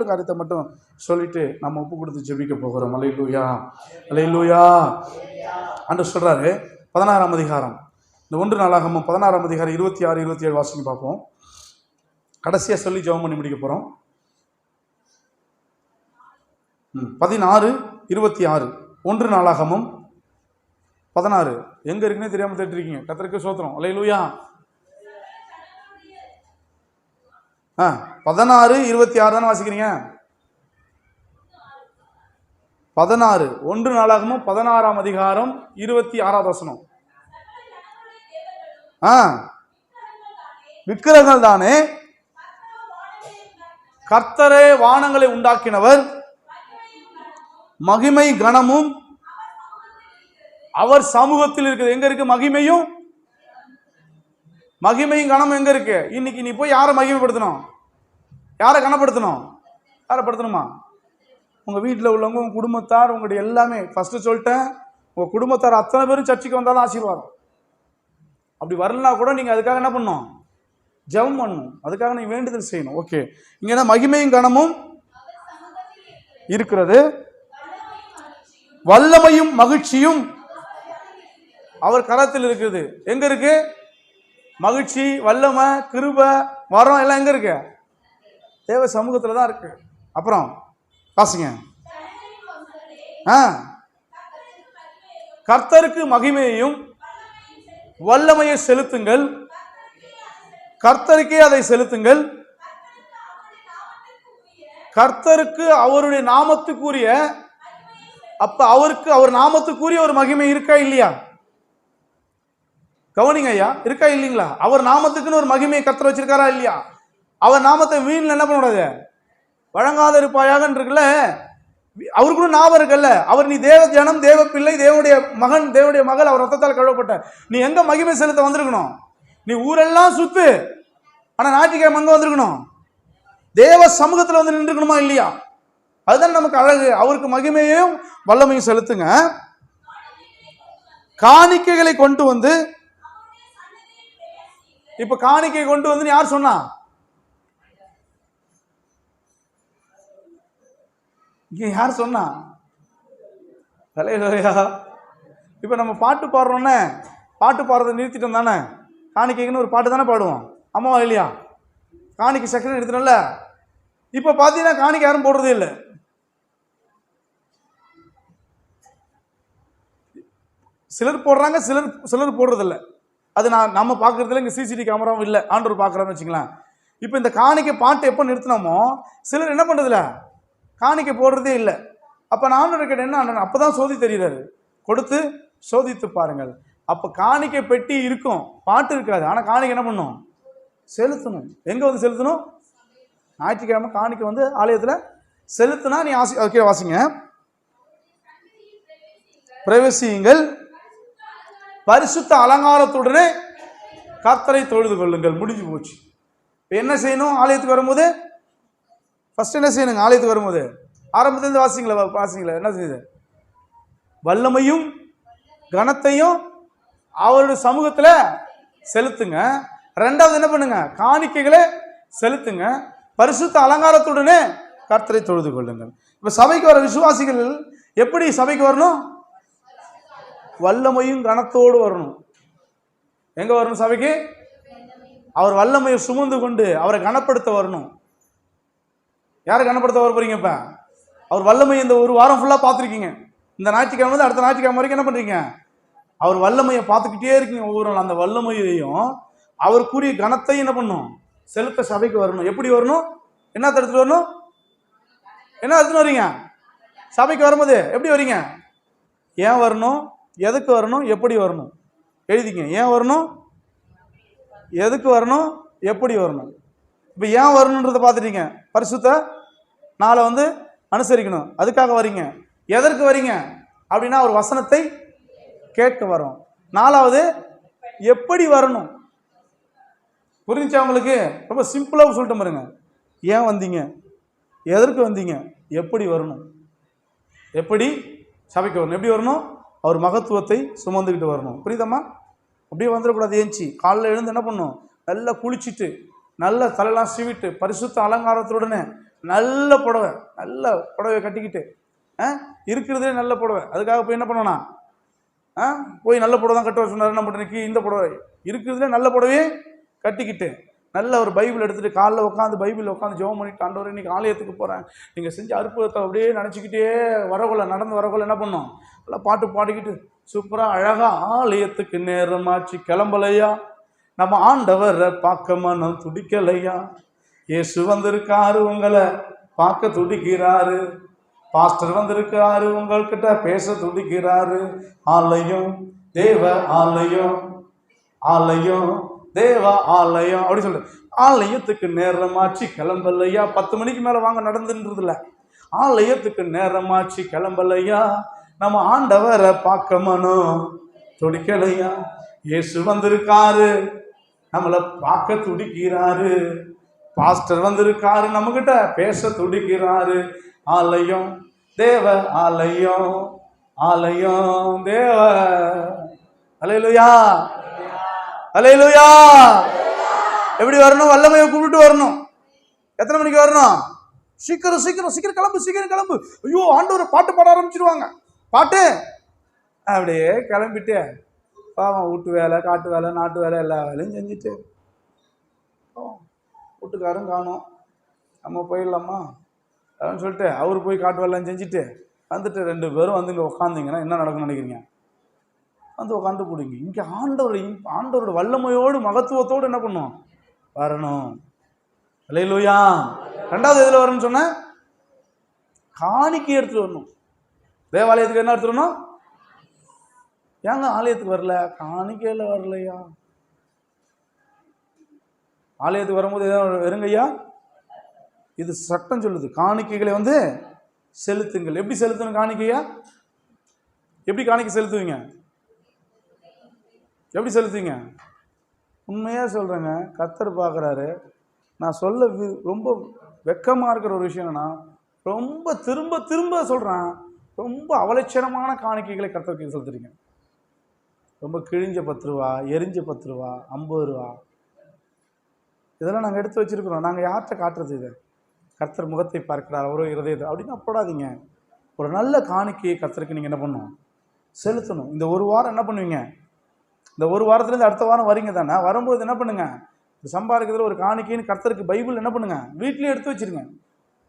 ஒரு காரியத்தை மட்டும் சொல்லிட்டு நம்ம ஒப்பு கொடுத்து ஜெபிக்க போகிறோம். அலை லூயா அலை லூயா அன்று சொல்கிறாரு பதினாறாம் அதிகாரம். இந்த ஒன்று நாளாகமும் பதினாறாம் அதிகாரம் இருபத்தி ஆறு இருபத்தி ஏழு வாசிக்கு பார்ப்போம். கடைசியாக சொல்லி ஜெபம் பண்ணி முடிக்க போகிறோம் பதினாறு இருபத்தி ஆறு. ஒன்று நாளாகமும் பதினாறு. எங்கே இருக்குன்னே தெரியாமல் தேட்டிருக்கீங்க கத்தருக்கு சோத்திரம். அலை லூயா ஆ பதினாறு இருபத்தி ஆறு தானே வாசிக்கிறீங்க? பதினாறு. ஒன்று நாளாகமும் பதினாறாம் அதிகாரம் இருபத்தி ஆறாவது வசனம். ஆ விக்கிரகங்கள் தானே? கர்த்தரே வானங்களை உண்டாக்கினவர். மகிமை கனமும் அவர் சமூகத்தில் இருக்குது. எங்க இருக்கு மகிமையும்? மகிமையும் கனமும் எங்கே இருக்கு? இன்னைக்கு நீ போய் யாரை மகிமைப்படுத்தணும்? யாரை கனப்படுத்தணும்? யாரை படுத்தணுமா? உங்கள் வீட்டில் உள்ளவங்க உங்கள் குடும்பத்தார் உங்களுடைய எல்லாமே. ஃபஸ்ட்டு சொல்லிட்டேன். உங்கள் குடும்பத்தார் அத்தனை பேரும் சர்ச்சைக்கு வந்தாலும் ஆசீர்வாதம். அப்படி வரலனா கூட நீங்கள் அதுக்காக என்ன பண்ணணும் ஜெபம் பண்ணணும். அதுக்காக நீ வேண்டுதல் செய்யணும். ஓகே இங்கே என்ன? மகிமையும் கனமும் இருக்கிறது. வல்லமையும் மகிழ்ச்சியும் அவர் கரத்தில் இருக்குது. எங்க இருக்கு? மகிழ்ச்சி வல்லமை கிருப வரம் எல்லாம் எங்கே இருக்கு? தேவ சமூகத்தில் தான் இருக்கு. அப்புறம் வாசிங்க. ஆ. கர்த்தருக்கு மகிமையையும் வல்லமையை செலுத்துங்கள். கர்த்தருக்கே அதை செலுத்துங்கள். கர்த்தருக்கு அவருடைய நாமத்துக்குரிய அப்ப அவருக்கு அவர் நாமத்துக்குரிய ஒரு மகிமை இருக்கா இல்லையா? கவனிங்க ஐயா இருக்கா இல்லைங்களா? அவர் நாமத்துக்குன்னு ஒரு மகிமையை கர்த்தர் வச்சிருக்காரா இல்லையா? அவர் நாமத்தை வீணில் என்ன பண்ணக்கூடாது? வழங்காத இருப்பாயாக இருக்குல்ல? அவருக்குன்னு ஞாபகம் இருக்குல்ல? அவர் நீ தேவ ஜனம் தேவ பிள்ளை தேவனுடைய மகன் தேவனுடைய மகள் அவர் ரத்தத்தால் கழுவப்பட்ட நீ எங்க மகிமை செலுத்த வந்திருக்கணும்? நீ ஊரெல்லாம் சுத்து ஆனா ஞாயிற்றுக்கிழமை அங்கே வந்திருக்கணும். தேவ சமூகத்தில் வந்து நின்றுக்கணுமா இல்லையா? அதுதான் நமக்கு அழகு. அவருக்கு மகிமையையும் வல்லமையும் செலுத்துங்க. காணிக்கைகளை கொண்டு வந்து இப்ப காணிக்கை கொண்டு வந்து யார் சொன்னா? இங்க யார் சொன்னா? தலையா இப்ப நம்ம பாட்டு பாடுறோன்னே பாட்டு பாடுறதை நிறுத்திட்டோம் தானே? காணிக்கைக்குன்னு ஒரு பாட்டு தானே பாடுவோம். அம்மாவா இல்லையா? காணிக்கை சக்கரை நிறுத்தினோம்ல இப்ப பாத்தீங்கன்னா காணிக்கை யாரும் போடுறதே இல்லை. சிலர் போடுறாங்க சிலர் சிலர் போடுறதில்ல. அது நான் நம்ம பார்க்குறதுல இங்கே சிசிடிவி கேமராவும் இல்லை. ஆண்டவர் பார்க்குறான்னு வச்சுங்களேன் இப்போ இந்த காணிக்கை பாட்டு எப்போ நிறுத்தினோமோ சிலர் என்ன பண்ணுறதில்ல காணிக்கை போடுறதே இல்லை. அப்போ நான் ஆண்டவர் கேட்டேன் என்ன அப்போ தான் சோதி தெரிகிறாரு கொடுத்து சோதித்து பாருங்கள். அப்போ காணிக்கை பெட்டி இருக்கும். பாட்டு இருக்காது. ஆனால் காணிக்கை என்ன பண்ணும்? செலுத்தணும். எங்கே வந்து செலுத்தணும்? ஞாயிற்றுக்கிழமை காணிக்கை வந்து ஆலயத்தில் செலுத்தினா நீ ஆசி ஓகே வாசிங்க. பிரவேசியுங்கள். பரிசுத்த அலங்காரத்துடனே கர்த்தரை தொழுது கொள்ளுங்கள். முடிஞ்சு போச்சு. இப்போ என்ன செய்யணும்? ஆலயத்துக்கு வரும்போது ஃபஸ்ட் என்ன செய்யணுங்க? ஆலயத்துக்கு வரும்போது ஆரம்பத்துலேருந்து வாசிங்களா வாசிங்களா என்ன செய்யுது? வல்லமையும் கனத்தையும் அவருடைய சமூகத்தில் செலுத்துங்க. ரெண்டாவது என்ன பண்ணுங்க? காணிக்கைகளை செலுத்துங்க. பரிசுத்த அலங்காரத்துடனே கர்த்தரை தொழுது கொள்ளுங்கள். இப்போ சபைக்கு வர விசுவாசிகள் எப்படி சபைக்கு வரணும்? வல்லமையும் கனத்தோடு வரணும். எங்க வரணும் சபைக்கு? அவர் வல்லமையை சுமந்து கொண்டு அவரை கனப்படுத்த வரணும். யாரை கனப்படுத்த வர போறீங்க இப்ப? அவர் வல்லமை இந்த ஒரு வாரம் ஃபுல்லா பார்த்துருக்கீங்க. இந்த ஞாயிற்றுக்கிழமை வந்து அடுத்த ஞாயிற்றுக்கிழமை வரைக்கும் என்ன பண்றீங்க? அவர் வல்லமையை பார்த்துக்கிட்டே இருக்கீங்க ஒவ்வொரு நாள் அந்த வல்லமையையும் அவருக்குரிய கனத்தையும் என்ன பண்ணும்? செலுத்த சபைக்கு வரணும். எப்படி வரணும்? என்ன தடுத்துட்டு வரணும்? என்ன எடுத்துன்னு வரீங்க? சபைக்கு வரும்போது எப்படி வரீங்க? ஏன் வரணும்? எதுக்கு வரணும்? எப்படி வரணும்? எழுதிங்க ஏன் வரணும்? எதுக்கு வரணும்? எப்படி வரணும்? இப்போ ஏன் வரணுன்றதை பார்த்துட்டீங்க. பரிசுத்த நாளை வந்து அனுசரிக்கணும். அதுக்காக வரீங்க. எதற்கு வரீங்க? அப்படின்னா ஒரு வசனத்தை கேட்க வரோம். நாலாவது எப்படி வரணும்? புரிஞ்சா உங்களுக்கு? ரொம்ப சிம்பிளாக சொல்லிட்டு பாருங்க. ஏன் வந்தீங்க? எதற்கு வந்தீங்க? எப்படி வரணும்? எப்படி சபைக்கு வரணும்? எப்படி வரணும்? அவர் மகத்துவத்தை சுமந்துக்கிட்டு வரணும். புரியுதம்மா? அப்படியே வந்துடக்கூடாது ஏஞ்சி. காலைல எழுந்து என்ன பண்ணும்? நல்லா குளிச்சுட்டு நல்ல தலையெல்லாம் சீவிட்டு பரிசுத்த அலங்காரத்துடனே நல்ல புடவை நல்ல புடவை கட்டிக்கிட்டு ஆ? இருக்கிறதே நல்ல புடவை. அதுக்காக போய் என்ன பண்ணணும்? ஆ? போய் நல்ல புடவை தான் கட்ட சொன்னார் நம்ம இன்னைக்கு இந்த புடவை. இருக்கிறதுலே நல்ல புடவையே கட்டிக்கிட்டு நல்ல ஒரு பைபிள் எடுத்துட்டு காலைல உட்காந்து பைபிள் உட்காந்து ஜெபம் பண்ணிட்டு ஆண்டவர் இன்னைக்கு ஆலயத்துக்கு போகிறேன் நீங்கள் செஞ்ச அற்புதத்தை அப்படியே நினச்சிக்கிட்டே வரகுள்ள நடந்து வரகுள்ள என்ன பண்ணோம்? நல்லா பாட்டு பாடிக்கிட்டு சூப்பராக அழகாக ஆலயத்துக்கு நேரமாச்சு கிளம்பலையா? நம்ம ஆண்டவரை பார்க்க மனம் துடிக்கலையா? இயேசு வந்திருக்காரு உங்களை பார்க்க துடிக்கிறாரு. பாஸ்டர் வந்திருக்காரு உங்கள்கிட்ட பேச துடிக்கிறாரு. ஆலயம் தேவ ஆலயம் ஆலயம். தேவ ஆலயம் அப்படி சொல்லுது. ஆலயத்துக்கு நேரமாச்சு கிளம்பலையா? பத்து மணிக்கு மேலே வாங்க நடந்துன்றதுல ஆலயத்துக்கு நேரமாச்சு கிளம்பலையா? நம்ம ஆண்டவரை பார்க்க மனம் துடிக்கலையா? இயேசு வந்திருக்காரு. நம்மளை பார்க்க துடிக்கிறாரு. பாஸ்டர் வந்திருக்காரு நம்மகிட்ட பேச துடிக்கிறாரு. ஆலயம் தேவ ஆலயம் ஆலயம் தேவ. அலையிலையா. அலையிலுயா. எப்படி வரணும்? வல்லமையை கூப்பிட்டு வரணும். எத்தனை மணிக்கு வரணும்? சீக்கிரம் சீக்கிரம் சீக்கிரம் கிளம்பு சீக்கிரம் கிளம்பு. ஐயோ ஆண்டவரை பாட்டு பாட ஆரம்பிச்சிருவாங்க. பாட்டு? அப்படியே கிளம்பிட்டு பாவம் வீட்டு வேலை காட்டு வேலை நாட்டு வேலை எல்லா வேலையும் செஞ்சுட்டு. வீட்டுக்காரும் காணும். நம்ம போயிடலாமா? அப்படின்னு சொல்லிட்டு அவர் போய் காட்டு வேலைலாம் செஞ்சுட்டு வந்துட்டு ரெண்டு பேரும் வந்து இங்கே உட்காந்திங்கன்னா என்ன நடக்கும்னு நினைக்கிறீங்க? வந்து உட்காந்து போடுங்க. இங்கே ஆண்டவர் ஆண்டவரோட வல்லமையோடு மகத்துவத்தோடு என்ன பண்ணுவோம் வரணும். இல்லையிலூயா ரெண்டாவது எதில் வரணும்னு சொன்னேன் காணிக்கை எடுத்துட்டு வரணும். தேவாலயத்துக்கு என்ன எடுத்துட்டு வரணும்? ஏங்க ஆலயத்துக்கு வரல? காணிக்கையில் வரலையா? ஆலயத்துக்கு வரும்போது எதாவது வெறுங்கய்யா இது சட்டம் சொல்லுது. காணிக்கைகளை வந்து செலுத்துங்கள். எப்படி செலுத்தணும் காணிக்கையா? எப்படி காணிக்கை செலுத்துவீங்க? எப்படி செலுத்திங்க? உண்மையாக சொல்கிறேங்க கத்தர் பார்க்குறாரு. நான் சொல்ல வி- ரொம்ப வெக்கமாக இருக்கிற ஒரு விஷயம் என்னன்னா ரொம்ப திரும்ப திரும்ப சொல்கிறேன் ரொம்ப அவலட்சணமான காணிக்கைகளை கத்தருக்கு செலுத்துறீங்க. ரொம்ப கிழிஞ்ச பத்து ரூபா எரிஞ்ச பத்து ரூபா ஐம்பது ரூபா. இதெல்லாம் நாங்கள் எடுத்து வச்சுருக்குறோம். நாங்கள் யார்கிட்ட காட்டுறது இதை? கர்த்தர் முகத்தை பார்க்கிறார் அவரோ இருதயத்தை அப்படின்னு போடாதீங்க. ஒரு நல்ல காணிக்கையை கர்த்தருக்கு நீங்கள் என்ன பண்ணணும் செலுத்தணும். இந்த ஒரு வாரம் என்ன பண்ணுவீங்க? இந்த ஒரு வாரத்துலேருந்து அடுத்த வாரம் வரீங்க தானே? வரும்போது என்ன பண்ணுங்க? சம்பாதிக்கிறதுல ஒரு காணிக்கைன்னு கர்த்தருக்கு பைபிள் என்ன பண்ணுங்க? வீட்லேயே எடுத்து வச்சிருங்க.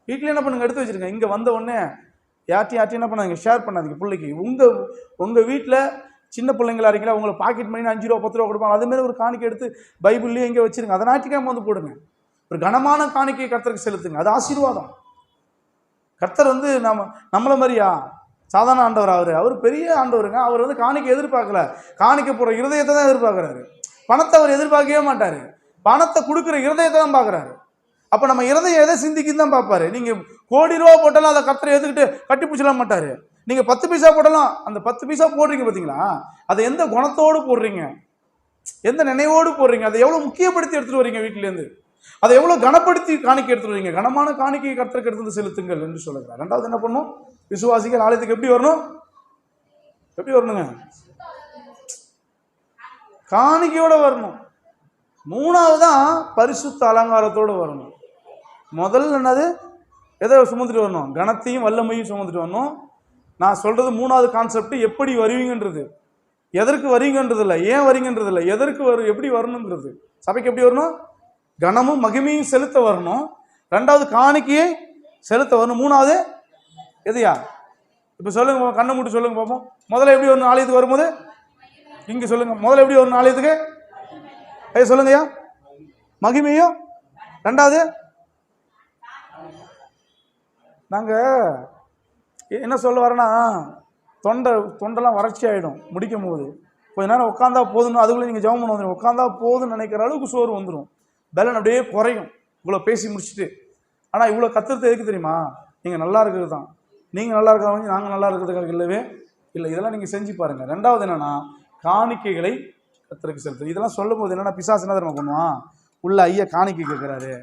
வீட்லேயே என்ன பண்ணுங்க? எடுத்து வச்சிருங்க. இங்கே வந்த உடனே யார்ட்டையும் யார்ட்டையும் என்ன பண்ணாதீங்க? ஷேர் பண்ணாதீங்க பிள்ளைக்கு. உங்கள் உங்கள் வீட்டில் சின்ன பிள்ளைங்களா இருக்கீங்களா உங்களை பாக்கெட் மணி அஞ்சு ரூபா பத்து ரூபா கொடுப்பாங்க. அதுமாரி ஒரு காணிக்கை எடுத்து பைபிள்லேயே இங்கே வச்சிருங்க. அதை ஞாயிற்றுக்கிழமை வந்து போடுங்க. ஒரு கனமான காணிக்கையை கர்த்தருக்கு செலுத்துங்க. அது ஆசீர்வாதம். கர்த்தர் வந்து நம்ம நம்மளை மாதிரியா? சாதாரண ஆண்டவர் அவர். அவர் பெரிய ஆண்டவருங்க. அவர் வந்து காணிக்கை எதிர்பார்க்கல. காணிக்க போடுற இருதயத்தை தான் எதிர்பார்க்குறாரு. பணத்தை அவர் எதிர்பார்க்கவே மாட்டார். பணத்தை கொடுக்குற இருதயத்தை தான் பார்க்குறாரு. அப்போ நம்ம இருதயம் எதை சிந்திக்குன்னு தான் பார்ப்பாரு. நீங்கள் கோடி ரூபா போட்டாலும் அதை கத்திரை எதுக்கிட்டு கட்டி பிடிச்சிட மாட்டார். நீங்கள் பத்து பைசா போடலாம் அந்த பத்து பைசா போடுறீங்க பார்த்தீங்களா அதை எந்த குணத்தோடு போடுறீங்க? எந்த நினைவோடு போடுறீங்க? அதை எவ்வளோ முக்கியப்படுத்தி எடுத்துகிட்டு வரீங்க வீட்டிலேருந்து அதை எவ்வளோ கனப்படுத்தி காணிக்கை எடுத்துருவீங்க வரீங்க? கனமான காணிக்கையை கர்த்தருக்கு எடுத்து செலுத்துங்கள் என்று சொல்லுகிறார். ரெண்டாவது என்ன பண்ணும்? விசுவாசிகள் ஆலயத்துக்கு எப்படி வரணும்? எப்படி வரணுங்க? காணிக்கையோட வரணும். மூணாவது தான் பரிசுத்த அலங்காரத்தோடு வரணும். முதல்ல என்னது? எதை சுமந்துட்டு வரணும்? கனத்தையும் வல்லமையும் சுமந்துட்டு வரணும். நான் சொல்றது மூணாவது கான்செப்ட் எப்படி வருவீங்கன்றது. எதற்கு வரீங்கன்றது இல்லை ஏன் வரீங்கன்றது இல்லை எதற்கு வரும் எப்படி வரணுன்றது சபைக்கு எப்படி வரணும்? கனமும் மகிமையும் செலுத்த வரணும். ரெண்டாவது காணிக்கையை செலுத்த வரணும். மூணாவது எதையா? இப்போ சொல்லுங்க கண்ணை மூட்டு சொல்லுங்க பார்ப்போம் முதல்ல எப்படி வரணும் ஆலயத்துக்கு வரும்போது? இங்கே சொல்லுங்க. முதல்ல எப்படி வரணும் ஆலயத்துக்கு ஐயா சொல்லுங்கய்யா. மகிமையும் ரெண்டாவது? நாங்கள் என்ன சொல்ல வரேன்னா தொண்டை தொண்டெல்லாம் வறட்சி ஆகிடும் முடிக்கும் போது கொஞ்ச நேரம் உட்காந்தா போதும்னு அதுக்குள்ளே நீங்கள் ஜெபம் பண்ண வந்துடும் உட்காந்தா போதும்னு நினைக்கிற அளவுக்கு சோறு வந்துடும் பலன் அப்படியே குறையும். இவ்வளோ பேசி முடிச்சுட்டு. ஆனால் இவ்வளோ கத்துறது எதுக்கு தெரியுமா? நீங்கள் நல்லா இருக்கிறது தான் நீங்கள் நல்லா இருக்கிறவங்க நாங்கள் நல்லா இருக்கிறதுக்காக இல்லவே இல்லை. இதெல்லாம் நீங்கள் செஞ்சு பாருங்கள் ரெண்டாவது என்னென்னா காணிக்கைகளை கத்தருக்கு செலுத்து. இதெல்லாம் சொல்லும்போது என்னென்னா பிசாசு என்ன தெரியுமா பண்ணுவான் உள்ள ஐயா காணிக்கை கேட்குறாரு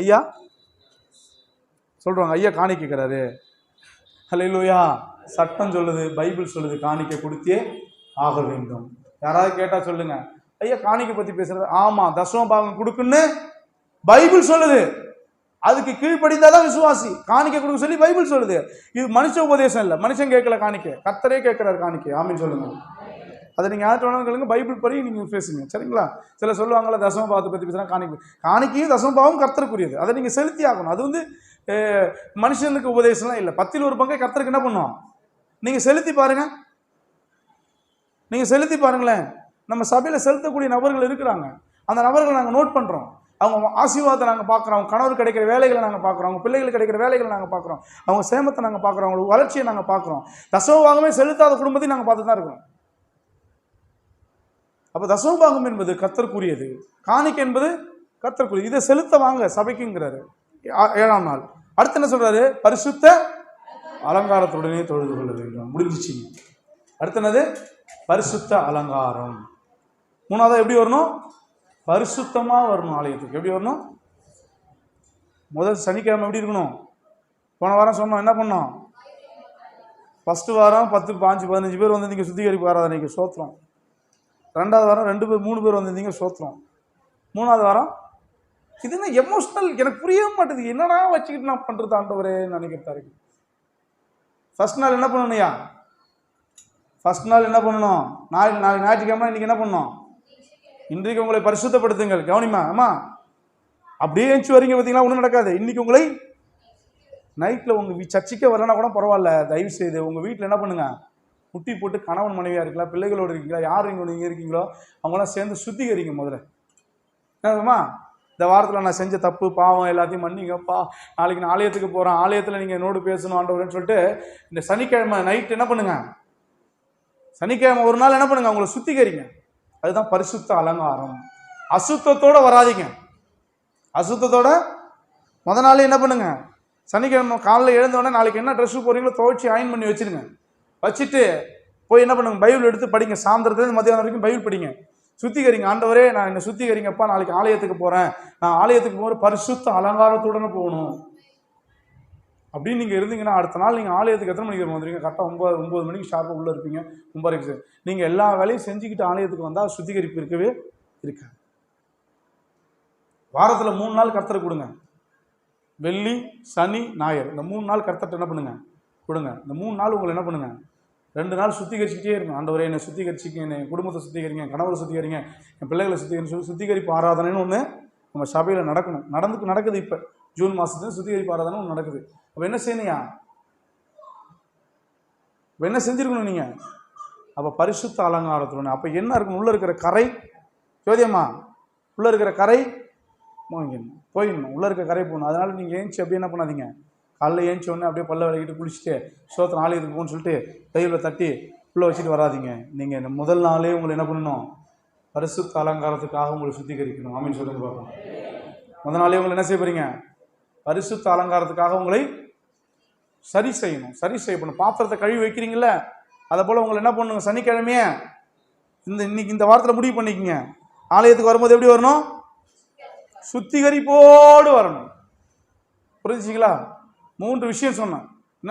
ஐயா? சொல்கிறாங்க ஐயா காணிக்கை கேட்குறாரு ஹalleluya. சட்டம் சொல்லுது பைபிள் சொல்லுது காணிக்கை கொடுத்தே ஆக வேண்டும். யாராவது கேட்டால் சொல்லுங்கள் ஐயா காணிக்கை பற்றி பேசுறது. ஆமாம் தசம பாகம் கொடுக்குன்னு பைபிள் சொல்லுது. அதுக்கு கீழ்ப்படிந்தாதான் விசுவாசி. காணிக்கை கொடுக்க சொல்லி பைபிள் சொல்லுது. இது மனுஷ உபதேசம் இல்லை. மனுஷன் கேட்கல காணிக்கை. கத்தரே கேட்கிறார் காணிக்கை. ஆமின்னு சொல்லுங்க. அதை நீங்கள் யார்கிட்ட வேணாலும் கேளுங்க. பைபிள் படி நீங்கள் பேசுங்க. சரிங்களா? சில சொல்லுவாங்கல்ல தசம பாவத்தை பற்றி பேசுனா காணிக்கை. காணிக்கையும் தசம பாவம் கர்த்தருக்குரியது. அதை நீங்கள் செலுத்தி ஆகணும். அது வந்து மனுஷனுக்கு உபதேசம்லாம் இல்லை. பத்தில் ஒரு பங்கை கர்த்தருக்கு என்ன பண்ணுவோம் நீங்கள் செலுத்தி பாருங்க. நீங்கள் செலுத்தி பாருங்களேன். நம்ம சபையில் செலுத்தக்கூடிய நபர்கள் இருக்கிறாங்க. அந்த நபர்களை நாங்கள் நோட் பண்ணுறோம் அவங்க ஆசீர்வாதத்தை நாங்கள் பார்க்குறோம். அவங்க கணவர் கிடைக்கிற வேலைகளை நாங்கள் பார்க்குறோம். அவங்க பிள்ளைகளுக்கு கிடைக்கிற வேலைகளை நாங்கள் பார்க்குறோம். அவங்க சேமத்தை நாங்கள் பார்க்குறோம். அவங்களுக்கு வளர்ச்சியை நாங்கள் பார்க்குறோம். தசமபாகமே செலுத்தாத குடும்பத்தையும் நாங்கள் பார்த்து தான் இருக்கிறோம். அப்போ தசமபாகம் என்பது கத்தற்குரியது காணிக்கை என்பது கத்தற்குரியது இதை செலுத்த வாங்க சபைக்குங்கிறாரு. ஏழாம் நாள். அடுத்து என்ன சொல்கிறாரு பரிசுத்த அலங்காரத்துடனே தொழுது கொள்ள வேண்டும். முடிஞ்சிச்சு அடுத்து பரிசுத்த அலங்காரம். மூணாவதாக எப்படி வரணும்? பரிசுத்தமாக வரணும் ஆலயத்துக்கு. எப்படி வரணும்? முதல் சனிக்கிழமை எப்படி இருக்கணும்? போன வாரம் சொன்னோம் என்ன பண்ணோம்? ஃபஸ்ட்டு வாரம் பத்து பாஞ்சு பதினஞ்சு பேர் வந்திருந்தீங்க சுத்திகரிப்பு ஆராதனைக்கு சோத்திரம். ரெண்டாவது வாரம் ரெண்டு பேர் மூணு பேர் வந்திருந்தீங்க சோத்திரம். மூணாவது வாரம் இது என்ன எமோஷ்னல் எனக்கு புரியவே மாட்டேது என்னடா வச்சுக்கிட்டு நான் பண்ணுறது ஆண்டவரேன்னு நினைக்கிறதா இருக்கு. ஃபர்ஸ்ட் நாள் என்ன பண்ணணும்யா ஃபர்ஸ்ட் நாள் என்ன பண்ணணும்? நாளை நாளைக்கு ஞாயிற்றுக்கிழமை இன்றைக்கி என்ன பண்ணணும்? இன்றைக்கு உங்களை பரிசுத்தப்படுத்துங்கள். கவனிமா ஆமா அப்படியே எழுந்து வரீங்க பார்த்தீங்களா? ஒன்றும் நடக்காது. இன்னைக்கு உங்களை நைட்டில் உங்கள் சர்ச்சைக்கே வரலனா கூட பரவாயில்ல. தயவு செய்து உங்கள் வீட்டில் என்ன பண்ணுங்க? முட்டி போட்டு கணவன் மனைவியாக இருக்கலாம் பிள்ளைகளோடு இருக்கீங்களா யார் இங்கே நீங்கள் இருக்கீங்களோ அவங்களாம் சேர்ந்து சுத்திகரிங்க முதல்ல. என்னம்மா இந்த வாரத்தில் நான் செஞ்ச தப்பு பாவம் எல்லாத்தையும் மன்னிங்கப்பா. நாளைக்கு நான் ஆலயத்துக்கு போகிறேன் ஆலயத்தில் நீங்கள் என்னோடு பேசணும் ஆண்டவரேன்னு சொல்லிட்டு இந்த சனிக்கிழமை நைட் என்ன பண்ணுங்க? சனிக்கிழமை ஒரு நாள் என்ன பண்ணுங்க? அவங்கள சுத்திகரிங்க. அதுதான் பரிசுத்த அலங்காரம். அசுத்தத்தோட வராதீங்க. அசுத்தத்தோட முத நாளே என்ன பண்ணுங்க? சனிக்கிழமை காலையில் எழுந்தோடனே நாளைக்கு என்ன ட்ரெஸ்ஸு போறீங்களோ துவைச்சி அயன் பண்ணி வச்சிருங்க. வச்சுட்டு போய் என்ன பண்ணுங்க? பைபிள் எடுத்து படிங்க. சாயந்தரத்துலேருந்து மத்தியானம் வரைக்கும் பைபிள் படிங்க. சுத்திகரிங்க. ஆண்டவரே நான் என்னை சுத்திகரிங்கப்பா நாளைக்கு ஆலயத்துக்கு போகிறேன் நான் ஆலயத்துக்கு போகிற பரிசுத்த அலங்காரத்துடனே போகணும். அப்படின்னு நீங்கள் இருந்தீங்கன்னா அடுத்த நாள் நீங்கள் ஆலயத்துக்கு எத்தனை மணிக்கு வந்துருங்க கரெக்டாக ஒம்பது ஒம்பது மணிக்கு ஷார்ப்பாக உள்ளே இருப்பீங்க. ஒம்பது சார் நீங்கள் எல்லா வேலையும் செஞ்சுக்கிட்டு ஆலயத்துக்கு வந்தால் சுத்திகரிப்பு இருக்கவே இருக்காது. வாரத்தில் மூணு நாள் கர்த்தரை கொடுங்க. வெள்ளி சனி ஞாயிறு. இந்த மூணு நாள் கர்த்தர்கிட்ட என்ன பண்ணுங்க? கொடுங்க. இந்த மூணு நாள் உங்களை என்ன பண்ணுங்க? ரெண்டு நாள் சுத்திகரிச்சுக்கிட்டே அந்த ஆண்டவரே என்னை சுத்திகரிச்சிக்க என்னை என் குடும்பத்தை சுத்திகரிங்க கணவரை சுத்திகரிங்க என் பிள்ளைகளை சுத்திகரிச்சு சுத்திகரிப்பு ஆராதனைன்னு ஒன்று நம்ம சபையில் நடக்கணும். நடந்து நடக்குது இப்போ. ஜூன் மாதத்துல சுத்திகரிப்பு ஆராதனை ஒன்று நடக்குது. அப்போ என்ன செய்யணியா இப்போ என்ன செஞ்சுருக்கணும் நீங்கள் அப்போ பரிசுத்த அலங்காரத்துடன் அப்போ என்ன இருக்கணும்? உள்ளே இருக்கிற கரை ஜோதியம்மா உள்ளே இருக்கிற கரை போயிடணும் போயிடணும் உள்ளே இருக்க கரை போகணும். அதனால் நீங்கள் ஏஞ்சி அப்படியே என்ன பண்ணாதீங்க? காலைல ஏஞ்சி உடனே அப்படியே பல்ல விளக்கிட்டு குளிச்சுட்டு சோத்திரம் ஆலயத்துக்கு போகணும்னு சொல்லிட்டு கையில் தட்டி உள்ளே வச்சுட்டு வராதீங்க. நீங்கள் முதல் நாளே உங்களை என்ன பண்ணணும்? பரிசுத்த அலங்காரத்துக்காக உங்களை சுத்திகரிக்கணும். ஆமீன் சொல்லுங்க பார்ப்போம். முதல் நாளே உங்களை என்ன செய்ய போறீங்க? பரிசுத்த அலங்காரத்துக்காக உங்களை சரி செய்யணும். சரி செய்யணும் பாத்திரத்தை கழுவி வைக்கிறீங்கள அதை போல் உங்களை என்ன பண்ணுங்க சனிக்கிழமையே இந்த இன்னைக்கு இந்த வாரத்தில் முடிவு பண்ணிக்கோங்க. ஆலயத்துக்கு வரும்போது எப்படி வரணும்? சுத்திகரிப்போடு வரணும். புரிஞ்சுங்களா மூன்று விஷயம் சொன்னேன்.